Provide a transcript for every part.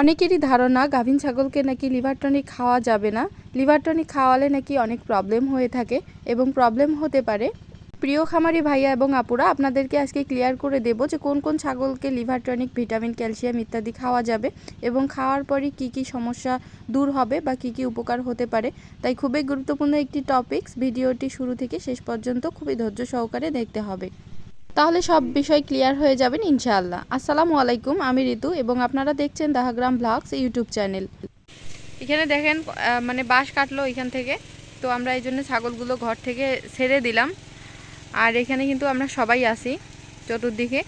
অনেকেরই ধারণা গাভীন ছাগলকে নাকি লিভার টনিক খাওয়া যাবে না। লিভার টনিক খাওয়ালে নাকি অনেক প্রবলেম হয়ে থাকে এবং প্রবলেম হতে পারে। প্রিয় খামারি ভাইয়া এবং আপুরা, আপনাদেরকে আজকে ক্লিয়ার করে দেব যে কোন কোন ছাগলকে লিভার টনিক, ভিটামিন, ক্যালসিয়াম ইত্যাদি খাওয়া যাবে এবং খাওয়ার পরে কি কি সমস্যা দূর হবে বা কি কি উপকার হতে পারে। তাই খুবই গুরুত্বপূর্ণ একটি টপিকস ভিডিওটি শুরু থেকে শেষ পর্যন্ত খুবই ধৈর্য সহকারে দেখতে হবে। তাহলে সব বিষয় ক্লিয়ার হয়ে যাবেন ইনশাআল্লাহ। আসসালামু আলাইকুম, আমি ঋতু এবং আপনারা দেখছেন দাহাগ্রাম ব্লগস ইউটিউব চ্যানেল। এখানে দেখেন মানে বাঁশ কাটলো এখান থেকে, তো আমরা এই জন্য ছাগলগুলো ঘর থেকে ছেড়ে দিলাম। আর এখানে কিন্তু আমরা সবাই আসি চতুর্দিকে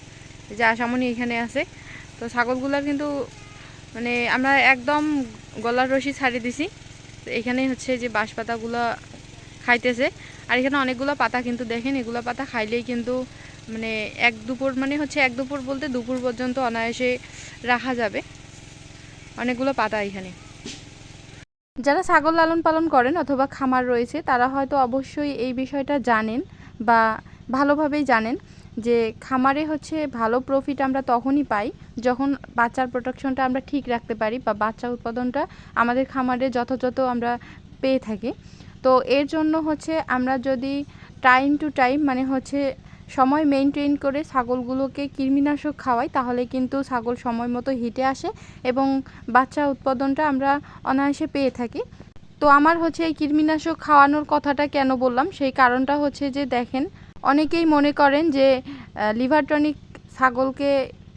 যে আসামনি এখানে আছে। তো ছাগলগুলোর কিন্তু মানে আমরা একদম গলার রশি ছাড়িয়ে দিছি। তো এখানে হচ্ছে যে বাঁশ পাতাগুলো খাইতেছে। আর এখানে অনেকগুলো পাতা কিন্তু দেখেন, এগুলো পাতা খাইলেই কিন্তু মানে এক দুপুর মানে হচ্ছে এক দুপুর বলতে দুপুর পর্যন্ত অনায়াসে রাখা যাবে। অনেকগুলো পাতা এখানে। যারা ছাগল লালন পালন করেন অথবা খামার রয়েছে, তারা হয়তো অবশ্যই এই বিষয়টা জানেন বা ভালোভাবেই জানেন যে খামারে হচ্ছে ভালো প্রফিট আমরা তখনই পাই যখন বাচ্চার প্রোটেকশনটা আমরা ঠিক রাখতে পারি বা বাচ্চা উৎপাদনটা আমাদের খামারে যথাযথ আমরা পেয়ে থাকি। তো এর জন্য হচ্ছে আমরা যদি টাইম টু টাইম মানে হচ্ছে সময় মেনটেন করে ছাগলগুলোকে কৃমিনাশক খাওয়াই, তাহলে কিন্তু ছাগল সময় মতো হিটে আসে এবং বাচ্চা উৎপাদনটা আমরা অনায়াসে পেয়ে থাকি। তো আমার হচ্ছে এই কৃমিনাশক খাওয়ানোর কথাটা কেন বললাম? সেই কারণটা হচ্ছে যে, দেখেন, অনেকেই মনে করেন যে লিভারটনিক ছাগলকে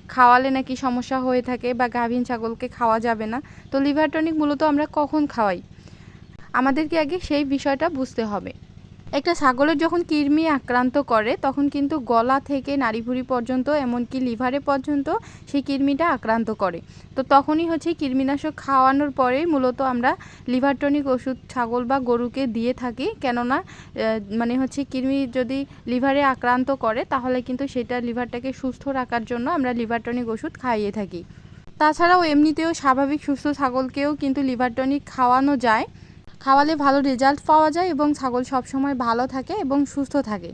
খাওয়ালে নাকি সমস্যা হয়ে থাকে বা গাভীন ছাগলকে খাওয়া যাবে না। তো লিভারটনিক মূলত আমরা কখন খাওয়াই? আমাদেরকে আগে সেই বিষয়টা বুঝতে হবে। একটা ছাগলের যখন কৃমি আক্রান্ত করে, তখন কিন্তু গলা থেকে নাড়িভুড়ি পর্যন্ত, এমনকি লিভারে পর্যন্ত সেই কৃমিটা আক্রান্ত করে। তো তখনই হচ্ছে কৃমিনাশক খাওয়ানোর পরেই মূলত আমরা লিভার টনিক ওষুধ ছাগল বা গরুকে দিয়ে থাকি। কেননা মানে হচ্ছে কৃমি যদি লিভারে আক্রান্ত করে, তাহলে কিন্তু সেটা লিভারটাকে সুস্থ রাখার জন্য আমরা লিভার টনিক ওষুধ খাইয়ে থাকি। তাছাড়াও এমনিতেও স্বাভাবিক সুস্থ ছাগলকেও কিন্তু লিভার টনিক খাওয়ানো যায়। খাওয়ালে ভালো রেজাল্ট পাওয়া যায় এবং ছাগল সবসময় ভালো থাকে এবং সুস্থ থাকে।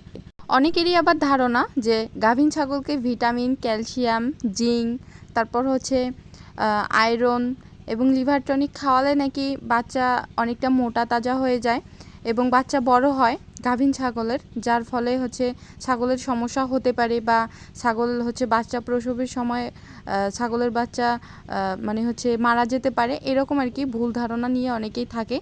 অনেকেরই আবার ধারণা যে গাভীন ছাগলকে ভিটামিন, ক্যালসিয়াম, জিঙ্ক, তারপর হচ্ছে আয়রন এবং লিভার টনিক খাওয়ালে নাকি বাচ্চা অনেকটা মোটা তাজা হয়ে যায় এবং বাচ্চা বড় হয় গাভীন ছাগলের, যার ফলে হচ্ছে ছাগলের সমস্যা হতে পারে বা ছাগল হচ্ছে বাচ্চা প্রসবের সময় ছাগলের বাচ্চা মানে হচ্ছে মারা যেতে পারে। এরকম আর কি ভুল ধারণা নিয়ে অনেকেই থাকে।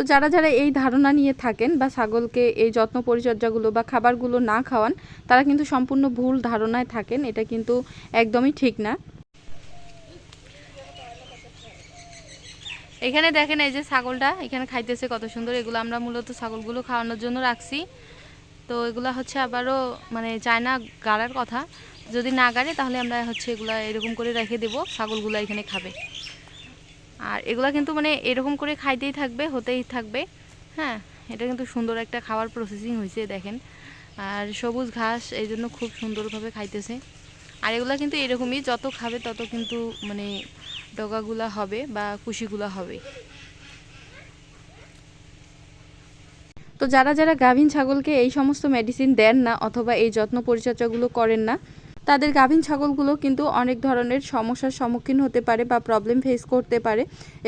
তো যারা যারা এই ধারণা নিয়ে থাকেন বা ছাগলকে এই যত্ন পরিচর্যাগুলো বা খাবারগুলো না খাওয়ান, তারা কিন্তু সম্পূর্ণ ভুল ধারণায় থাকেন। এটা কিন্তু একদমই ঠিক না। এখানে দেখেন এই যে ছাগলটা, এখানে খাইতেছে কত সুন্দর। এগুলো আমরা মূলত ছাগলগুলো খাওয়ানোর জন্য রাখছি। তো এগুলো হচ্ছে আবারও মানে চায় না গাড়ার কথা। যদি না গাড়ে, তাহলে আমরা হচ্ছে এগুলো এরকম করে রেখে দেবো। ছাগলগুলো এখানে খাবে। আর এগুলা কিন্তু মানে এরকম করে খাইতেই থাকবে, হতেই থাকবে। হ্যাঁ এটা কিন্তু সুন্দর একটা খাবার প্রসেসিং হয়েছে দেখেন। আর সবুজ ঘাস এই জন্য খুব সুন্দরভাবে খাইতেছে। আর এগুলা কিন্তু এরকমই, যত খাবে তত কিন্তু মানে ডগাগুলা হবে বা কুশিগুলা হবে। তো যারা যারা গাভীন ছাগলকে এই সমস্ত মেডিসিন দেন না অথবা এই যত্ন পরিচর্যাগুলো করেন না তাদের গাভীন ছাগলগুলো কিন্তু অনেক ধরনের সমস্যার সম্মুখীন হতে পারে বা প্রবলেম ফেস করতে পারে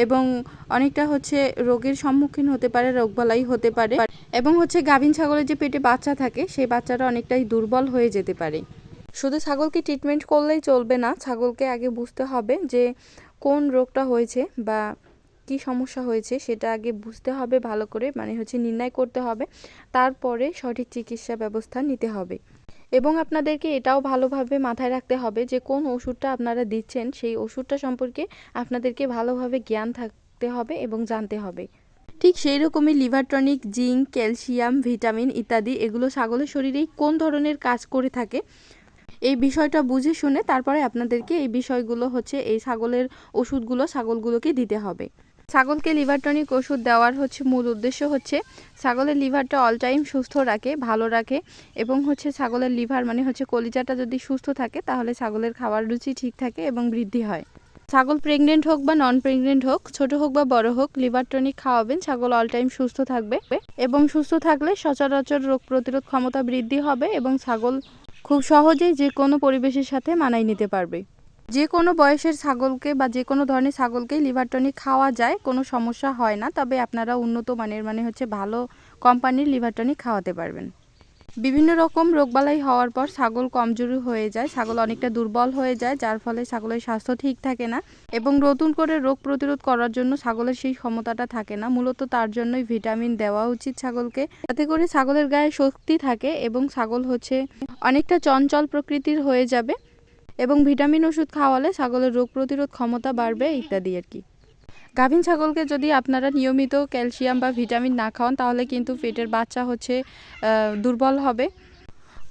এবং অনেকটা হচ্ছে রোগের সম্মুখীন হতে পারে, রোগবালাই হতে পারে এবং হচ্ছে গাভীন ছাগলের যে পেটে বাচ্চা থাকে, সেই বাচ্চাটা অনেকটাই দুর্বল হয়ে যেতে পারে। শুধু ছাগলকে ট্রিটমেন্ট করলেই চলবে না, ছাগলকে আগে বুঝতে হবে যে কোন রোগটা হয়েছে বা কি সমস্যা হয়েছে, সেটা আগে বুঝতে হবে, ভালো করে মানে হচ্ছে নির্ণয় করতে হবে। তারপরে সঠিক চিকিৎসা ব্যবস্থা নিতে হবে। এবং আপনাদেরকে এটাও ভালোভাবে মাথায় রাখতে হবে যে কোন ওষুধটা আপনারা দিচ্ছেন, সেই ওষুধটা সম্পর্কে আপনাদেরকে ভালোভাবে জ্ঞান থাকতে হবে এবং জানতে হবে। ঠিক সেই রকমই liver tonic zinc, calcium, vitamin ইত্যাদি এগুলো ছাগলের শরীরেই কোন ধরনের কাজ করে থাকে এই বিষয়টা বুঝে শুনে তারপরে আপনাদেরকে এই বিষয়গুলো হচ্ছে এই ছাগলের ওষুধগুলো ছাগলগুলোকে দিতে হবে। ছাগলকে লিভার টনিক ওষুধ দেওয়ার হচ্ছে মূল উদ্দেশ্য হচ্ছে ছাগলের লিভারটা অল টাইম সুস্থ রাখে, ভালো রাখে এবং হচ্ছে ছাগলের লিভার মানে হচ্ছে কলিজাটা যদি সুস্থ থাকে তাহলে ছাগলের খাওয়ার রুচি ঠিক থাকে এবং বৃদ্ধি হয়। ছাগল প্রেগনেন্ট হোক বা নন প্রেগনেন্ট হোক, ছোট হোক বা বড় হোক, লিভার টনিক খাওয়াবেন, ছাগল অল টাইম সুস্থ থাকবে এবং সুস্থ থাকলে সচরাচর রোগ প্রতিরোধ ক্ষমতা বৃদ্ধি হবে এবং ছাগল খুব সহজেই যে কোনো পরিবেশের সাথে মানায় নিতে পারবে। যে কোনো বয়সের ছাগলকে বা যে কোনো ধরনের ছাগলকেই লিভার টনিক খাওয়া যায়, কোনো সমস্যা হয় না। তবে আপনারা উন্নত মানের মানে হচ্ছে ভালো কোম্পানির লিভার টনিক খাওয়াতে পারবেন। বিভিন্ন রকম রোগবালাই হওয়ার পর ছাগল কমজোরি হয়ে যায়, ছাগল অনেকটা দুর্বল হয়ে যায়, যার ফলে ছাগলের স্বাস্থ্য ঠিক থাকে না এবং নতুন করে রোগ প্রতিরোধ করার জন্য ছাগলের সেই ক্ষমতাটা থাকে না। মূলত তার জন্যই ভিটামিন দেওয়া উচিত ছাগলকে। যাতে করে ছাগলের গায়ে শক্তি থাকে এবং ছাগল হচ্ছে অনেকটা চঞ্চল প্রকৃতির হয়ে যাবে। এবং ভিটামিন ওষুধ খাওয়ালে ছাগলের রোগ প্রতিরোধ ক্ষমতা বাড়বে ইত্যাদি আর কি। গাভীন ছাগলকে যদি আপনারা নিয়মিত ক্যালসিয়াম বা ভিটামিন না খাওয়ান, তাহলে কিন্তু পেটের বাচ্চা হচ্ছে দুর্বল হবে,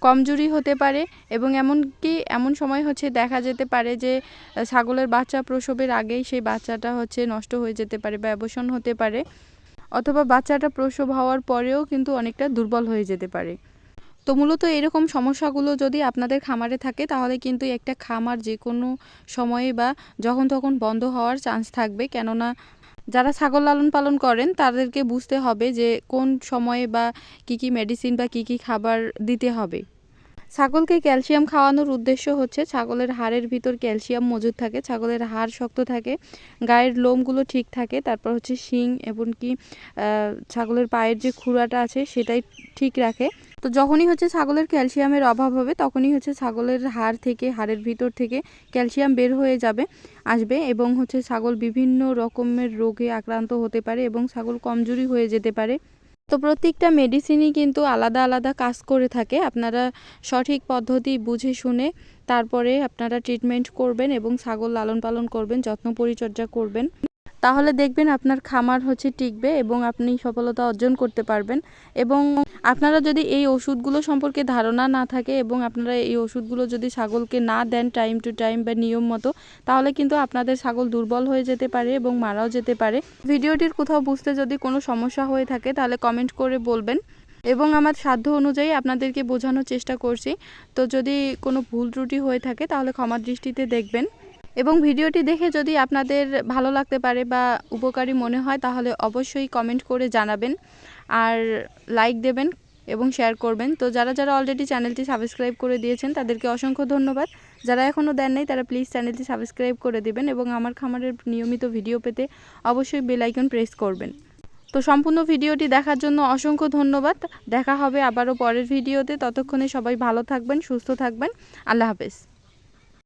কমজোরি হতে পারে এবং এমনকি এমন সময় হচ্ছে দেখা যেতে পারে যে ছাগলের বাচ্চা প্রসবের আগেই সেই বাচ্চাটা হচ্ছে নষ্ট হয়ে যেতে পারে বা অবসন হতে পারে, অথবা বাচ্চাটা প্রসব হওয়ার পরেও কিন্তু অনেকটা দুর্বল হয়ে যেতে পারে। তো মূলত এরকম সমস্যাগুলো যদি আপনাদের খামারে থাকে তাহলে কিন্তু একটা খামার যে কোনো সময়ে বা যখন তখন বন্ধ হওয়ার চান্স থাকবে। কেননা যারা ছাগল লালন পালন করেন তাদেরকে বুঝতে হবে যে কোন সময়ে বা কি কি মেডিসিন বা কি কি খাবার দিতে হবে। ছাগলকে ক্যালসিয়াম খাওয়ানোর উদ্দেশ্য হচ্ছে ছাগলের হাড়ের ভিতর ক্যালসিয়াম মজুদ থাকে ছাগলের হাড় শক্ত থাকে গায়ের লোমগুলো ঠিক থাকে তারপর হচ্ছে শিং এমনকি আহ, ছাগলের পায়ের যে খুরাটা আছে সেটাই ঠিক রাখে। তো যখনই হচ্ছে ছাগলের ক্যালসিয়ামের অভাব হবে, তখনই হচ্ছে ছাগলের হাড় থেকে, হাড়ের ভিতর থেকে ক্যালসিয়াম বের হয়ে যাবে, আসবে এবং হচ্ছে ছাগল বিভিন্ন রকমের রোগে আক্রান্ত হতে পারে এবং ছাগল কমজোরি হয়ে যেতে পারে। তো প্রত্যেকটা মেডিসিনই কিন্তু আলাদা আলাদা কাজ করে থাকে। আপনারা সঠিক পদ্ধতি বুঝে শুনে তারপরে আপনারা ট্রিটমেন্ট করবেন এবং ছাগল লালন পালন করবেন, যত্ন পরিচর্যা করবেন। তাহলে দেখবেন আপনার খামার হচ্ছে টিকবে এবং আপনি সফলতা অর্জন করতে পারবেন। এবং আপনারা যদি এই ওষুধগুলো সম্পর্কে ধারণা না থাকে এবং আপনারা এই ওষুধগুলো যদি ছাগলকে না দেন টাইম টু টাইম বা নিয়ম মতো, তাহলে কিন্তু আপনাদের ছাগল দুর্বল হয়ে যেতে পারে এবং মারাও যেতে পারে। ভিডিওটির কোথাও বুঝতে যদি কোনো সমস্যা হয়ে থাকে, তাহলে কমেন্ট করে বলবেন। এবং আমার সাধ্য অনুযায়ী আপনাদেরকে বোঝানোর চেষ্টা করছি। তো যদি কোনো ভুল ত্রুটি হয়ে থাকে, তাহলে ক্ষমার দৃষ্টিতে দেখবেন। এবং ভিডিওটি দেখে যদি আপনাদের ভালো লাগতে পারে বা উপকারী মনে হয়, তাহলে অবশ্যই কমেন্ট করে জানাবেন আর লাইক দেবেন এবং শেয়ার করবেন। তো যারা যারা অলরেডি চ্যানেলটি সাবস্ক্রাইব করে দিয়েছেন, তাদেরকে অসংখ্য ধন্যবাদ। যারা এখনও দেন নাই, তারা প্লিজ চ্যানেলটি সাবস্ক্রাইব করে দেবেন এবং আমার খামারের নিয়মিত ভিডিও পেতে অবশ্যই বেলাইকন প্রেস করবেন। তো সম্পূর্ণ ভিডিওটি দেখার জন্য অসংখ্য ধন্যবাদ। দেখা হবে আবারও পরের ভিডিওতে ততক্ষণে সবাই ভালো থাকবেন, সুস্থ থাকবেন। আল্লাহ হাফেজ।